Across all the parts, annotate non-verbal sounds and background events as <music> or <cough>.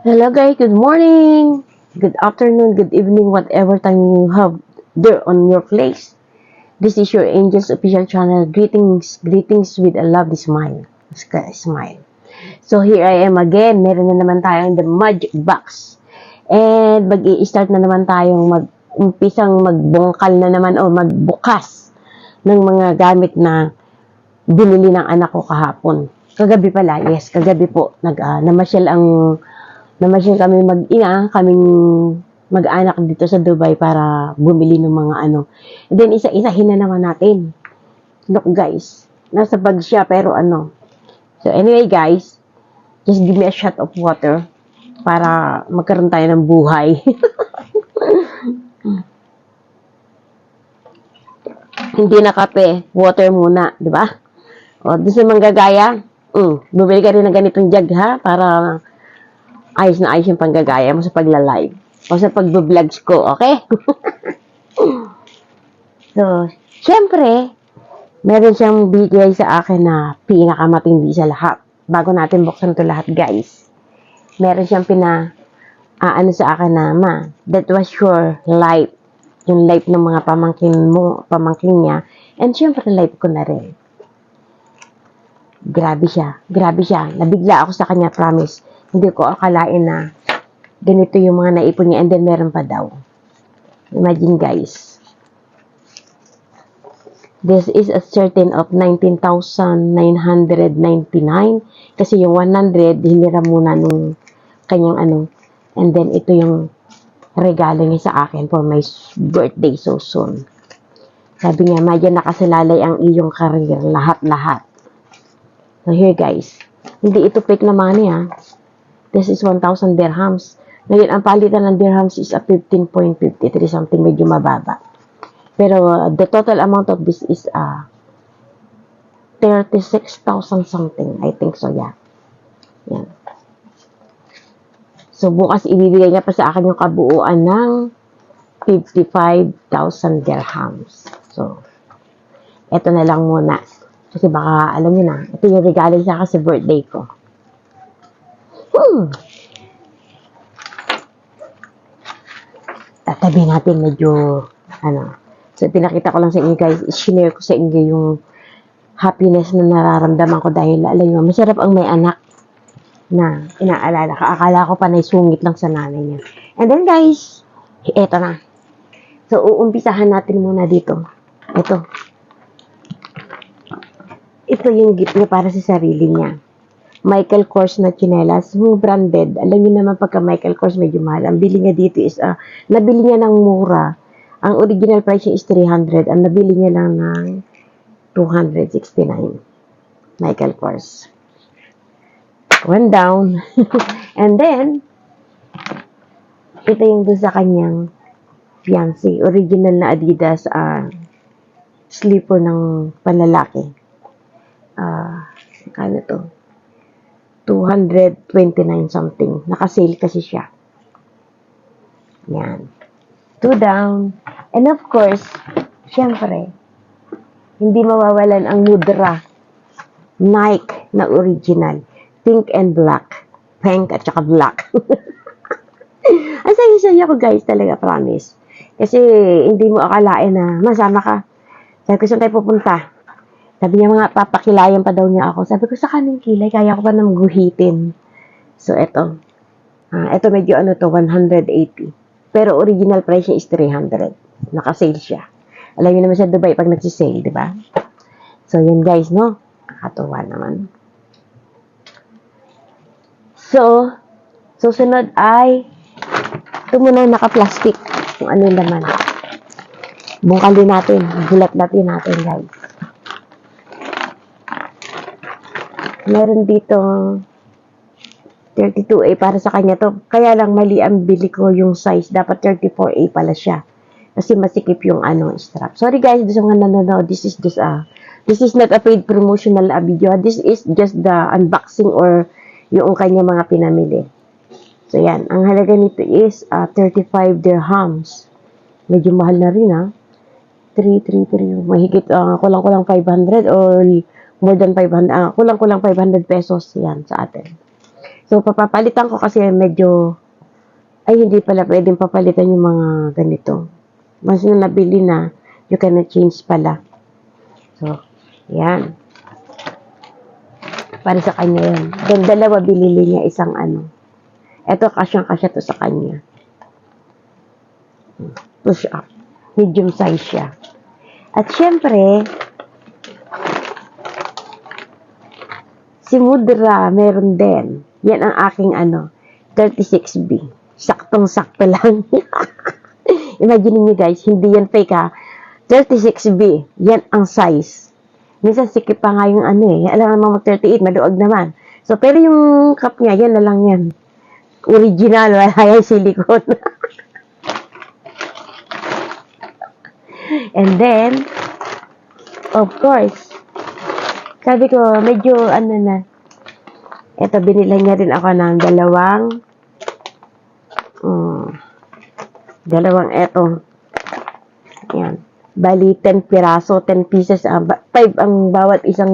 Hello guys, good morning, good afternoon, good evening, whatever time you have there on your place. This is your Angels official channel. Greetings, greetings with a lovely smile. Smile. So here I am again. Meron na naman tayong the magic box. And mag start na naman tayong mag-umpisang magbungkal na naman o magbukas ng mga gamit na binili ng anak ko kahapon. Kagabi pala, yes, kagabi po, nag, ah, namasyal ang namasyal kami mag-ina, kaming mag-anak dito sa Dubai para bumili ng mga ano. And then, isa-isahin na naman natin. Look, guys. Nasa bag siya, pero ano. So, anyway, guys. Just give me a shot of water para magkaroon tayo ng buhay. <laughs> Hindi na kape, water muna, di ba? O, di sa manggagaya, mm, bumili ka rin ng ganitong jug, ha? Para ayos na ayos yung panggagaya mo sa pagla-live. O sa pagbo-vlogs ko, okay? <laughs> so, syempre, meron siyang bigay sa akin na pinakamatindi sa lahat. Bago natin buksan to lahat, guys. Meron siyang pina, ah, ano sa akin na, ma, that was your life. Yung life ng mga pamangkin mo, pamangkin niya. And syempre, life ko na rin. Grabe siya. Grabe siya. Nabigla ako sa kanya, promise. Hindi ko akalain na ganito yung mga naipon niya and then meron pa daw. Imagine guys. This is a certain of 19,999 kasi yung 100 hinira muna nung kanyang ano and then ito yung regalo niya sa akin for my birthday so soon. Sabi niya, Maya, nakasalalay ang iyong career, lahat-lahat. So here guys, hindi ito fake na money ha. This is 1,000 dirhams. Ngayon, ang palitan ng dirhams is a 15.53 something, medyo mababa. Pero uh, the total amount of this is uh, 36,000 something. I think so, yeah. Yan. So, bukas ibibigay niya pa sa akin yung kabuuan ng 55,000 dirhams. So, eto na lang muna. Kasi baka, alam niyo na, ito yung regalo sa akin sa birthday ko. Hmm. Tatabi natin medyo, ano. So, pinakita ko lang sa inyo guys, share ko sa inyo yung happiness na nararamdaman ko dahil, alam niyo, masarap ang may anak na inaalala ka. Akala ko pa na sungit lang sa nanay niya. And then guys, eto na. So, uumpisahan natin muna dito. Ito. Ito yung gift niya para sa sarili niya. Michael Kors na chinelas, yung branded. Alam niyo naman pagka Michael Kors medyo mahal. Ang bili niya dito is, ah, nabili niya ng mura. Ang original price niya is 300. Ang nabili niya lang ng 269. Michael Kors. One down. <laughs> And then, ito yung doon sa kanyang fiancé. Original na Adidas ah, slipper ng panlalaki. Ah, kano to? 229 something. Nakasale kasi siya. Yan. Two down. And of course, syempre, hindi mawawalan ang mudra. Nike na original. Pink and black. Pink at saka black. <laughs> Ang saya-saya ko guys talaga, promise. Kasi hindi mo akalain na masama ka. Sabi ko, saan tayo pupunta? Sabi niya mga papakilayan pa daw niya ako. Sabi ko, sa kaning kilay, kaya ko pa nang guhitin. So, eto. Ah, eto medyo ano to, 180. Pero original price niya is 300. Naka-sale siya. Alam niyo naman sa Dubai pag nagsisale, di ba? So, yun guys, no? Nakatuwa naman. So, susunod ay ito muna yung naka-plastic. Kung ano yung laman. Bungkalin natin. Bulat natin natin, guys. Meron dito 32A para sa kanya to. Kaya lang mali ang bili ko yung size. Dapat 34A pala siya. Kasi masikip yung ano strap. Sorry guys, sa mga nanonood. This is just a this is not a paid promotional video. This is just the unboxing or yung kanya mga pinamili. So yan, ang halaga nito is uh, 35 dirhams. Medyo mahal na rin ha. 333, mahigit uh, kulang-kulang 500 or more than 500, uh, kulang-kulang 500 pesos yan sa atin. So, papapalitan ko kasi medyo, ay, hindi pala pwedeng papalitan yung mga ganito. Mas na nabili na, you cannot change pala. So, yan. Para sa kanya yan. Then, dalawa binili niya isang ano. Ito, kasyang-kasya to sa kanya. Push up. Medium size siya. At syempre, si Mudra, meron din. Yan ang aking ano, 36B. Saktong-sakto lang. <laughs> Imagine niyo guys, hindi yan fake ha. 36B, yan ang size. Minsan sikip pa nga yung ano eh. Alam naman mag 38, maluag naman. So, pero yung cup niya, yan na lang yan. Original, wala <laughs> yung silicone. <laughs> And then, of course, sabi ko, medyo ano na, eto, binila niya rin ako ng dalawang, mm, dalawang eto. Yan. Bali, 10 piraso, 10 pieces, 5 ang bawat isang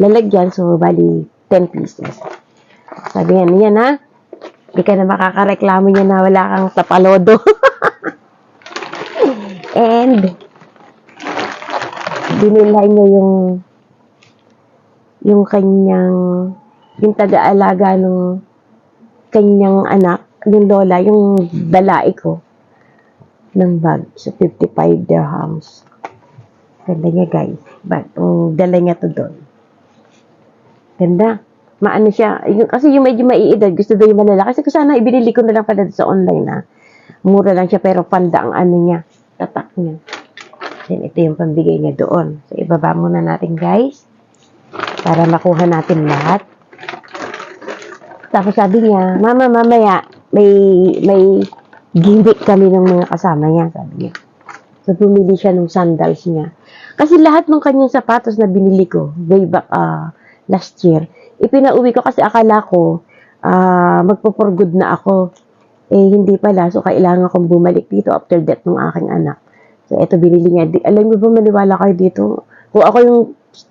lalagyan, so bali, 10 pieces. Sabi niya, yan ha, hindi ka na makakareklamo niya na wala kang tapalodo. <laughs> And, binilhan niya yung yung kanyang yung taga-alaga ng kanyang anak, yung lola, yung balai ko ng bag. So, 55 dirhams. Ganda niya, guys. But, um, dala niya to doon. Ganda. Maano siya. Yung, kasi yung medyo maiidad, gusto daw yung malala. Kasi sana ibinili ko na lang pala sa online na. Mura lang siya, pero panda ang ano niya. Tatak niya. Then, ito yung pambigay niya doon. So, ibaba muna natin, guys. Para makuha natin lahat. Tapos sabi niya, Mama, mamaya, may, may gimmick kami ng mga kasama niya, sabi niya. So, bumili siya ng sandals niya. Kasi lahat ng kanyang sapatos na binili ko, way back ah, last year, ipinauwi ko kasi akala ko, ah magpo-for good na ako. Eh, hindi pala. So, kailangan kong bumalik dito after death ng aking anak. So, eto binili niya. Di, alam mo ba, maniwala kayo dito? Kung ako yung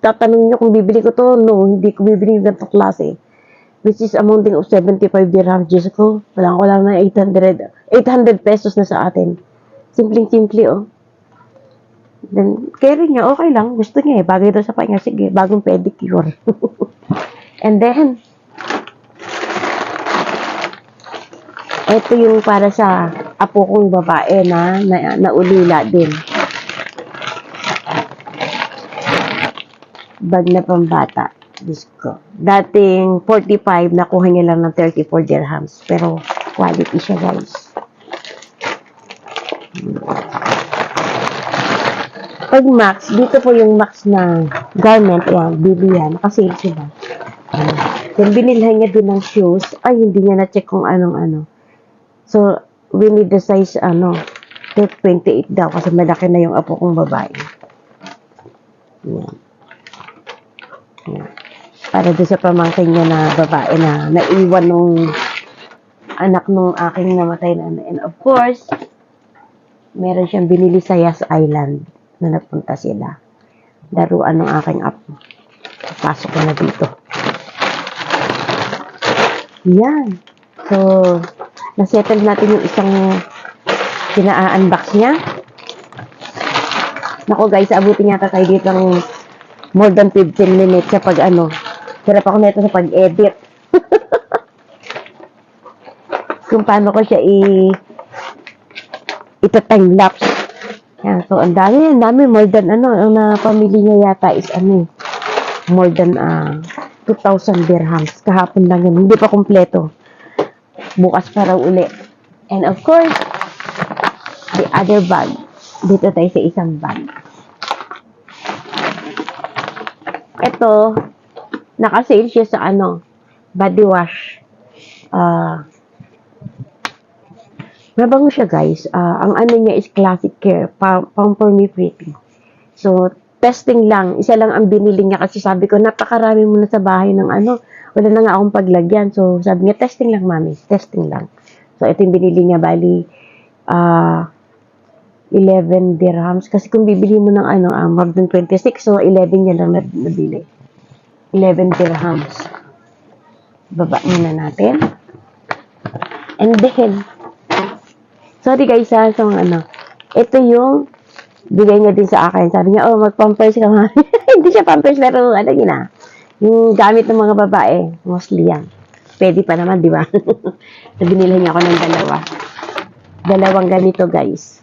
tatanungin niyo kung bibili ko to, no, hindi ko bibili ng ganitong klase. Which is amounting of 75 dirhams. Diyos ko, wala na 800, 800 pesos na sa atin. Simpleng-simple, oh. Then, carry niya, okay lang. Gusto niya eh. Bagay daw sa kanya. Sige, bagong pedicure. <laughs> And then, ito yung para sa apo kong babae na, na naulila din. Bag na pambata. Diyos ko. Dating 45, nakuha niya lang ng 34 dirhams. Pero, quality siya, guys. Pag max, dito po yung max na garment, ayan, bili yan. Nakasale siya. Ayan. Then, binilhan niya din ng shoes. Ay, hindi niya na-check kung anong ano. So, we need the size, ano, 28 daw kasi malaki na yung apo kong babae. Yan. Para doon sa pamangkin niya na babae na naiwan nung anak nung aking namatay na ano. And of course, meron siyang binili sa Yas Island na napunta sila. Laruan ng aking apo. Pasok ko na dito. Yan. So, nasettle natin yung isang pina-unbox niya. Nako guys, abutin yata tayo dito ng more than 15 minutes sa pag ano. Hirap ako nito sa pag-edit. <laughs> Kung paano ko siya i ita-time lapse. Yan, so ang dami, ang dami more than ano, ang napamili niya yata is ano, more than ah 2,000 dirhams. Kahapon lang yun, hindi pa kompleto bukas pa raw uli. And of course, the other bag. Dito tayo sa isang bag. Ito, nakasale siya sa ano, body wash. Ah, mabango siya guys. Ah, ang ano niya is classic care, pa, for me pretty. So, testing lang. Isa lang ang binili niya kasi sabi ko, napakarami mo na sa bahay ng ano, wala na nga akong paglagyan. So, sabi niya, testing lang, mami. Testing lang. So, ito yung binili niya, bali, ah, 11 dirhams. Kasi kung bibili mo ng ano, ah, more than 26, so 11 niya lang nab- nabili. 11 dirhams. Baba muna natin. And then, sorry guys ha, sa mga ano, ito yung bigay niya din sa akin. Sabi niya, oh, mag-pampers ka nga. <laughs> Hindi siya pampers, pero ano yun ah, yung gamit ng mga babae, mostly yan. Pwede pa naman, di ba? <laughs> so, binili niya ako ng dalawa. Dalawang ganito, guys.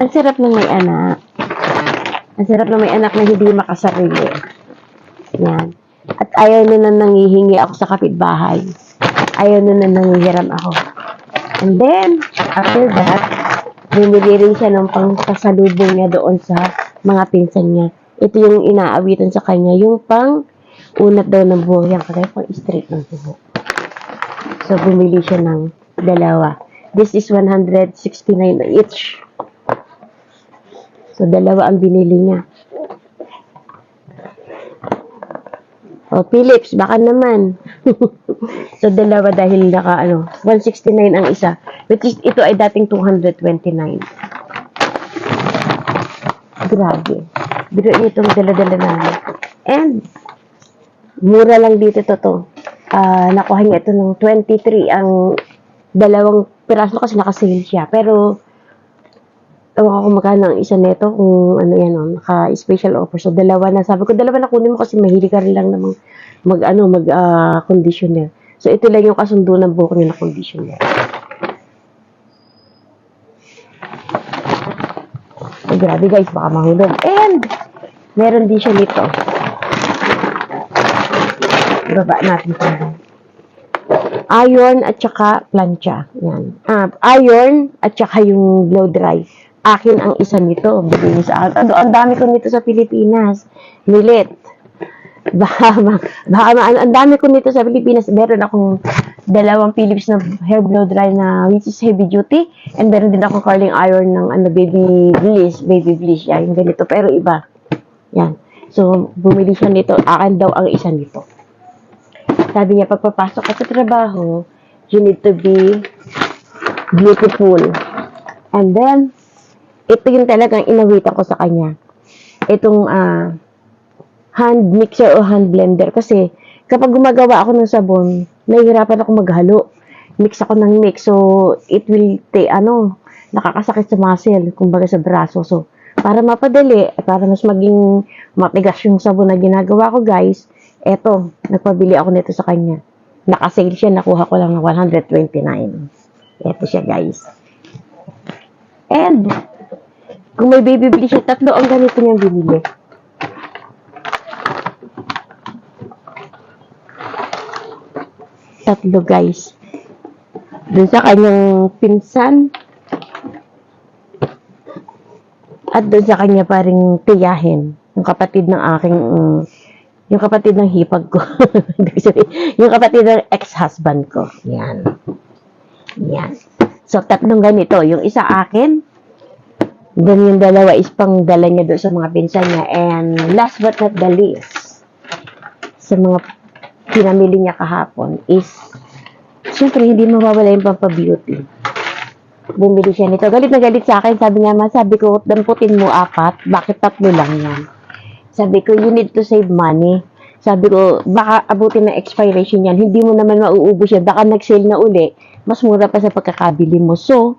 Ang sarap ng may anak. Ang sarap ng may anak na hindi makasarili. Yan. At ayaw na na nangihingi ako sa kapitbahay. Ayaw na na nangihiram ako. And then, after that, bumili rin siya ng pangpasalubong niya doon sa mga pinsan niya. Ito yung inaawitan sa kanya, yung pang unat daw ng buhok yan, kaya pang straight ng buhok. So, bumili siya ng dalawa. This is 169 each. So, dalawa ang binili niya. O, Philips, baka naman. <laughs> so, dalawa dahil naka, ano, 169 ang isa. Which is, ito ay dating 229. Grabe. Biro niyo itong dala-dala namin. And, mura lang dito to to. Ah, nakuha niya ito ng 23 ang dalawang piraso kasi nakasale siya. Pero, ewan ko magkano ang isa nito kung ano yan, oh, naka-special offer. So, dalawa na. Sabi ko, dalawa na kunin mo kasi mahilig ka rin lang namang mag, ano, mag, ah, conditioner. So, ito lang yung kasundo ng buhok niya na conditioner. So, grabe guys, baka mahulog. And, meron din siya nito. Baba natin ito. Iron at saka plancha. Yan. Ah, iron at saka yung blow dry. Akin ang isa nito. Bigay niyo sa ang dami ko nito sa Pilipinas. Nilit. Baka, <laughs> baka ang dami ko nito sa Pilipinas. Meron akong dalawang Philips na hair blow dry na which is heavy duty. And meron din akong curling iron ng ano, baby bliss. Baby bliss. Yan, yung ganito. Pero iba. Yan. So, bumili siya nito. Akin daw ang isa nito. Sabi niya, pagpapasok ka sa trabaho, you need to be beautiful. And then, ito yung talagang inawitan ko sa kanya. Itong ah, hand mixer o hand blender. Kasi, kapag gumagawa ako ng sabon, nahihirapan ako maghalo. Mix ako ng mix. So, it will take, ano, nakakasakit sa muscle, kumbaga sa braso. So, para mapadali, para mas maging matigas yung sabon na ginagawa ko, guys, eto, nagpabili ako nito sa kanya. Nakasale siya, nakuha ko lang ng 129. Eto siya, guys. And, kung may baby bili siya, tatlo ang ganito niyang binili. Tatlo, guys. Dun sa kanyang pinsan, at doon sa kanya paring tiyahin, yung kapatid ng aking, mm, yung kapatid ng hipag ko. <laughs> Yung kapatid ng ex-husband ko. Yan. Yan. So, tatlong ganito. Yung isa akin, then yung dalawa is pang dala niya doon sa mga pinsan niya. And last but not the least, sa mga pinamili niya kahapon is, syempre, hindi mawawala yung pampabeauty bumili siya nito. Galit na galit sa akin. Sabi niya, ma, sabi ko, damputin mo apat. Bakit tatlo lang yan? Sabi ko, you need to save money. Sabi ko, baka abutin na expiration yan. Hindi mo naman mauubos yan. Baka nag-sale na uli. Mas mura pa sa pagkakabili mo. So,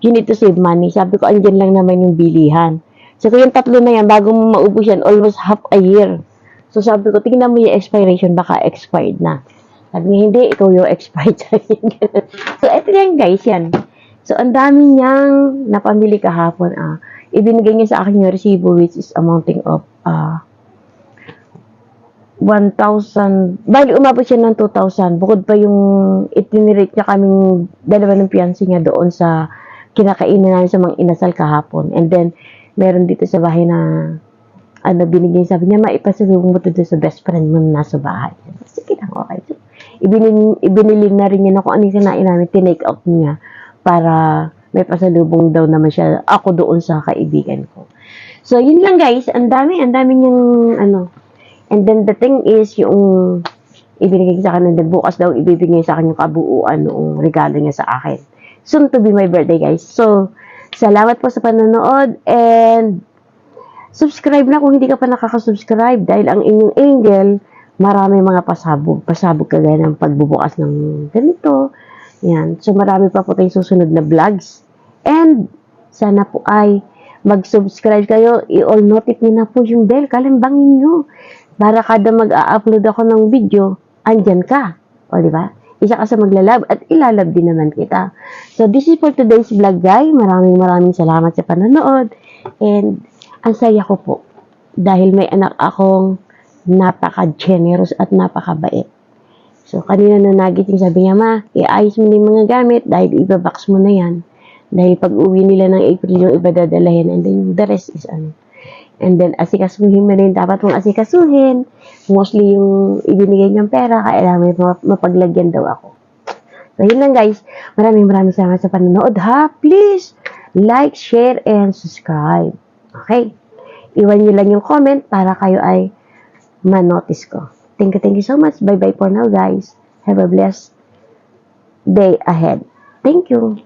you need to save money. Sabi ko, andyan lang naman yung bilihan. Ko, yung tatlo na yan, bago mo maubos yan, almost half a year. So, sabi ko, tingnan mo yung expiration, baka expired na. Sabi niya, hindi, ikaw yung expired. <laughs> So, eto yan guys, yan. So, ang dami niyang napamili kahapon. Ah. Ibinigay niya sa akin yung resibo which is amounting of ah 1,000. Bali, umabot siya ng 2,000. Bukod pa yung itinirate niya kaming dalawa ng fiancé niya doon sa kinakainan namin sa mga inasal kahapon. And then, meron dito sa bahay na ano, binigay sabi niya, maipasalubong mo to sa best friend mo na nasa bahay. Sige lang, okay. So, ibinili, ibinili na rin niya na kung ano yung kinain namin, tinake out niya para may pasalubong daw naman siya ako doon sa kaibigan ko. So, yun lang guys. Ang dami, ang dami niyang ano. And then the thing is, yung ibinigay sa akin, bukas daw ibibigay sa akin yung kabuuan noong regalo niya sa akin. Soon to be my birthday guys. So, salamat po sa panonood and subscribe na kung hindi ka pa nakaka-subscribe dahil ang inyong angel, marami mga pasabog. Pasabog kagaya ng pagbubukas ng ganito. Yan. So, marami pa po tayong susunod na vlogs. And, sana po ay mag-subscribe kayo. I-all notif nyo na po yung bell. Kalimbangin nyo. Para kada mag-a-upload ako ng video, andyan ka. O, di ba? Isa ka sa maglalab at ilalab din naman kita. So, this is for today's vlog, guys. Maraming maraming salamat sa panonood. And, ang saya ko po. Dahil may anak akong napaka-generous at napakabait. So, kanina na nagising sabi niya, ma, iayos mo na yung mga gamit dahil ibabox mo na yan. Dahil pag uwi nila ng April, yung iba dadalahin and then the rest is ano. And then, asikasuhin mo yung dapat mong asikasuhin. Mostly yung ibinigay niyang pera, kailangan mapaglagyan daw ako. So, yun lang guys. Maraming maraming salamat sa panonood ha. Please, like, share, and subscribe. Okay? Iwan niyo lang yung comment para kayo ay ma-notice ko. Thank you, thank you so much. Bye-bye for now, guys. Have a blessed day ahead. Thank you.